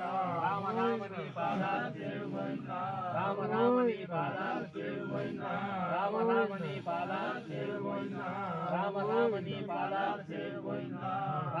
Ramana Ramani Balam Ramana Ramani Balam Ramana Ramani Balam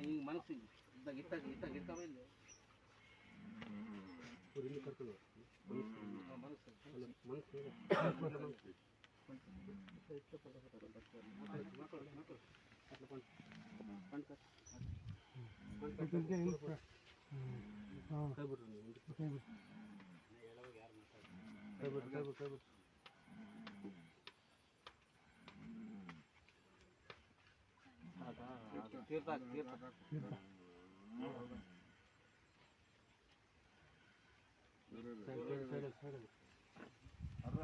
daging manuk kita kita kita kita main deh తీర్థ తీర్థ side side side ಅಡ್ಡ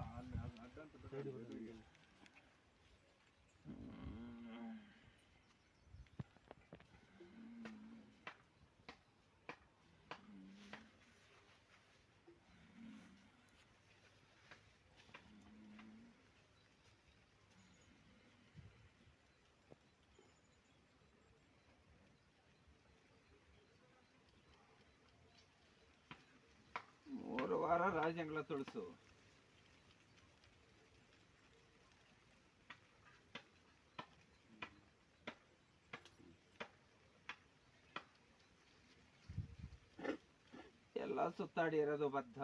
ಅಡ್ಡ ಅಂತ ವಾರ ರಾಜಂಗಳ ತುಳಸು. ಎಲ್ಲ ಸುತ್ತಾಡಿ ಇರೋದು ಬದ್ಧ.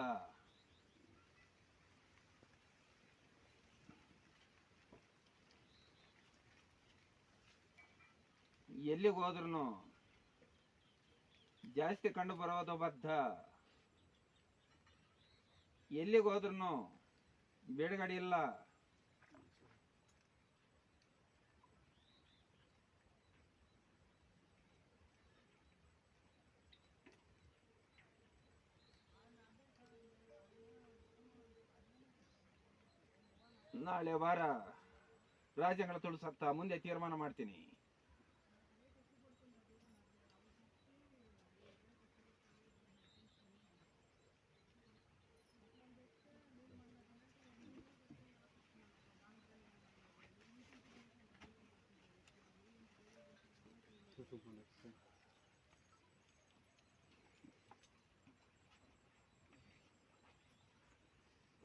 ಎಲ್ಲಿಗೆ ಹೋದ್ರು ಜಾಸ್ತಿ ಕಂಡು ಬರೋದು ಬದ್ಧ. ಎಲ್ಲಿಗೆ ಹೋದ್ರು ಬಿಡುಗಡೆ ಇಲ್ಲ. ನಾಳೆ ವಾರ ರಾಜ್ಯಗಳ ತುಳಿಸತ್ತ ಮುಂದೆ ತೀರ್ಮಾನ ಮಾಡ್ತೀನಿ.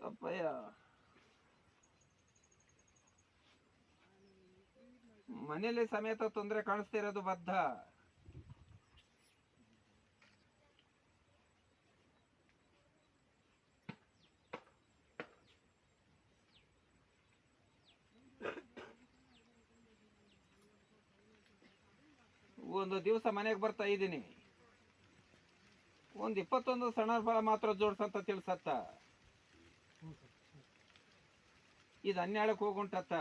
ಅಪ್ಪಯ್ಯ ಮನೇಲಿ ಸಮೇತ ತೊಂದರೆ ಕಾಣಿಸ್ತಿರೋದು ಬದ್ಧ. ಒಂದು ದಿವಸ ಮನೆಗೆ ಬರ್ತಾ ಇದ್ದೀನಿ. ಒಂದು ಇಪ್ಪತ್ತೊಂದು ಸಣ್ಣ ಫಲ ಮಾತ್ರ ಜೋಡ್ಸಂತ ತಿಳಿಸತ್ತ. ಇದು ಹನ್ನೆರಡಕ್ಕೆ ಹೋಗುಂಟತ್ತ.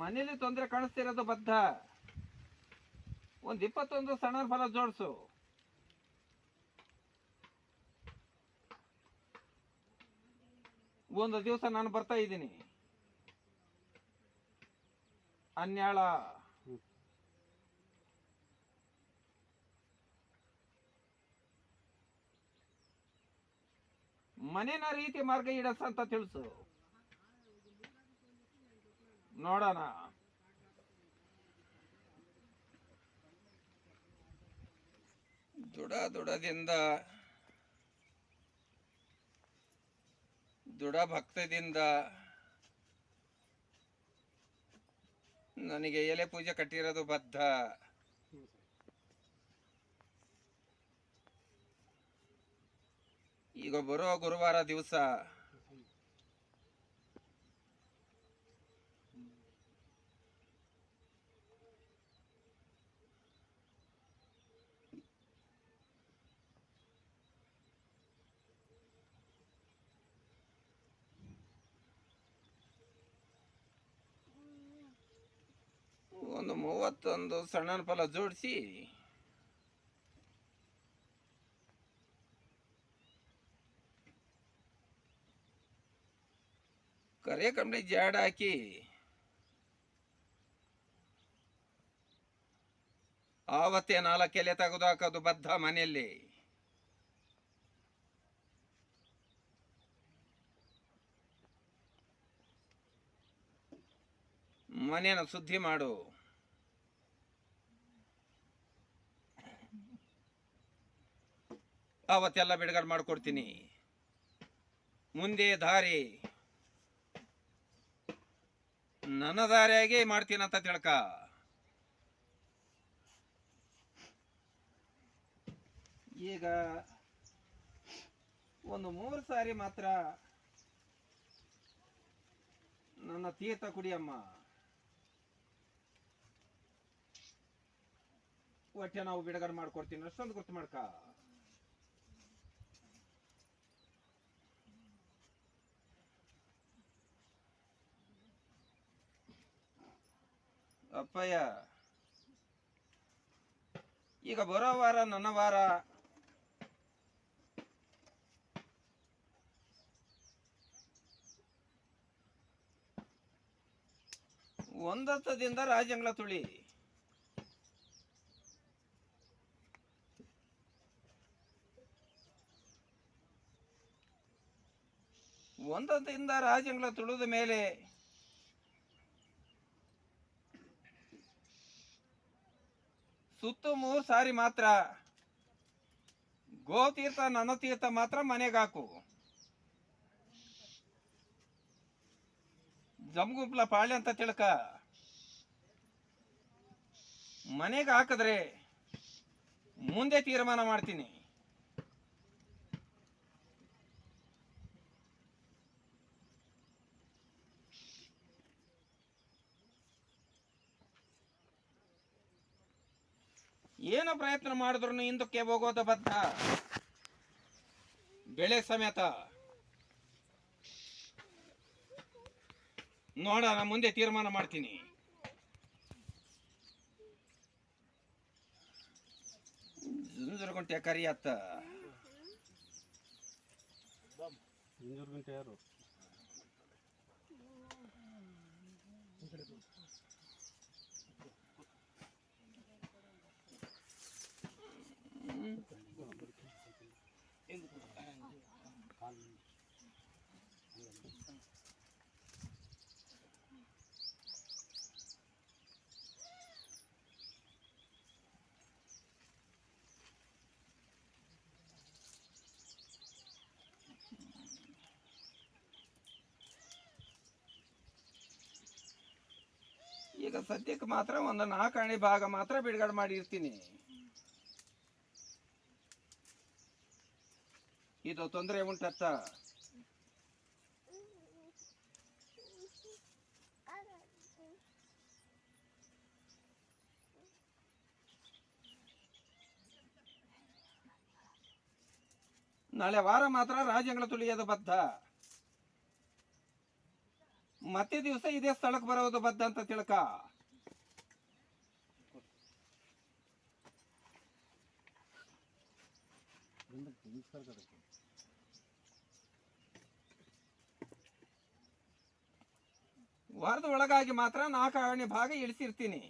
ಮನೇಲಿ ತೊಂದರೆ ಕಾಣಿಸ್ತಿರೋದು ಬದ್ಧ. ಒಂದ್ ಇಪ್ಪತ್ತೊಂದು ಸಣ್ಣ ಫಲ ಜೋಡಿಸು. ಒಂದು ದಿವಸ ನಾನು ಬರ್ತಾ ಇದ್ದೀನಿ. ಹನ್ಯಾಳ ಮನೇನ ರೀತಿ ಮಾರ್ಗ ಇಡಸ ಅಂತ ತಿಳಿಸು. ನೋಡೋಣ. ದುಡ ದುಡದಿಂದ ದುಡ ಭಕ್ತದಿಂದ ನನಗೆ ಎಲೆ ಪೂಜೆ ಕಟ್ಟಿರೋದು ಬದ್ಧ ಹ್ಞೂ ಸರ್ ಈಗ ಬರೋ ಗುರುವಾರ ದಿವಸ. ಒಂದು ಮೂವತ್ತೊಂದು ಸಣ್ಣ ಫಲ ಜೋಡಿಸಿ. ಕರೆ ಕಂಬಳಿ ಜಾಡ ಹಾಕಿ. ಆವತ್ತೇ ನಾಲ್ಕು ಎಲೆ ತೆಗೆದು ಹಾಕೋದು ಬದ್ಧ ಮನೆಯಲ್ಲಿ. ಮನೇನ ಸುದ್ದಿ ಮಾಡು. ಆವತ್ತೆಲ್ಲ ಬಿಡುಗಡೆ ಮಾಡಿಕೊಡ್ತೀನಿ. ಮುಂದೆ ದಾರಿ. ನನ್ನ ದಾರಿಯಾಗೆ ಮಾಡ್ತೀನಂತ ತಿಳ್ಕ. ಈಗ ಒಂದು ಮೂರು ಸಾರಿ ಮಾತ್ರ ನನ್ನ ತೀರ್ಥ ಕುಡಿಯಮ್ಮ. ಒಟ್ಟೆ ನಾವು ಬಿಡುಗಡೆ ಮಾಡ್ಕೊಡ್ತೀನಿ, ಅಷ್ಟೊಂದು ಗುರ್ತು ಮಾಡ್ಕ. ಅಪ್ಪಯ್ಯ. ಈಗ ಬರೋ ವಾರ ನನ್ನ ವಾರ. ಒಂದತ್ತದಿಂದ ರಾಜಂಗ್ಲ ತುಳಿ. ಒಂದತ್ತದಿಂದ ರಾಜಂಗ್ಲ ತುಳಿದ ಮೇಲೆ ಸುತ್ತು ಮೂರು ಸಾರಿ ಮಾತ್ರ. ಗೋತೀರ್ಥ ನನ್ನ ತೀರ್ಥ ಮಾತ್ರ ಮನೆಗೆ ಹಾಕು. ಜಮ್ಗುಂಪ್ಲ ಪಾಳ್ಯ ಅಂತ ತಿಳ್ಕ. ಮನೆಗೆ ಹಾಕಿದ್ರೆ ಮುಂದೆ ತೀರ್ಮಾನ ಮಾಡ್ತೀನಿ. ಏನು ಪ್ರಯತ್ನ ಮಾಡಿದ್ರು ಹಿಂದಕ್ಕೆ ಹೋಗೋದು ಬದ್ಧ? ಬೆಳೆ ಸಮೇತ. ನೋಡೋಣ ಮುಂದೆ ತೀರ್ಮಾನ ಮಾಡ್ತೀನಿ. ಜುಂಜುರ್ಗುಂಟೆ ಕರಿಯತ್ತ ಯಾರು? ಈಗ ಸದ್ಯಕ್ಕೆ ಮಾತ್ರ ಒಂದು ನಾಲ್ಕಾಣಿ ಭಾಗ ಮಾತ್ರ ಬಿಡುಗಡೆ ಮಾಡಿರ್ತೀನಿ ಇದು ತೊಂದರೆ ಉಂಟತ್ತ. ನಾಳೆ ವಾರ ಮಾತ್ರ ರಾಜಂಗಳ ತುಳಿಯೋದು ಬದ್ಧ. ಮತ್ತೆ ದಿವಸ ಇದೇ ಸ್ಥಳಕ್ಕೆ ಬರೋದು ಬದ್ಧ ಅಂತ ತಿಳ್ಕ. ವಾರದ ಒಳಗಾಗಿ ಮಾತ್ರ ನಾಲ್ಕು ಆರನೇ ಭಾಗ ಇಳಿಸಿರ್ತೀನಿ.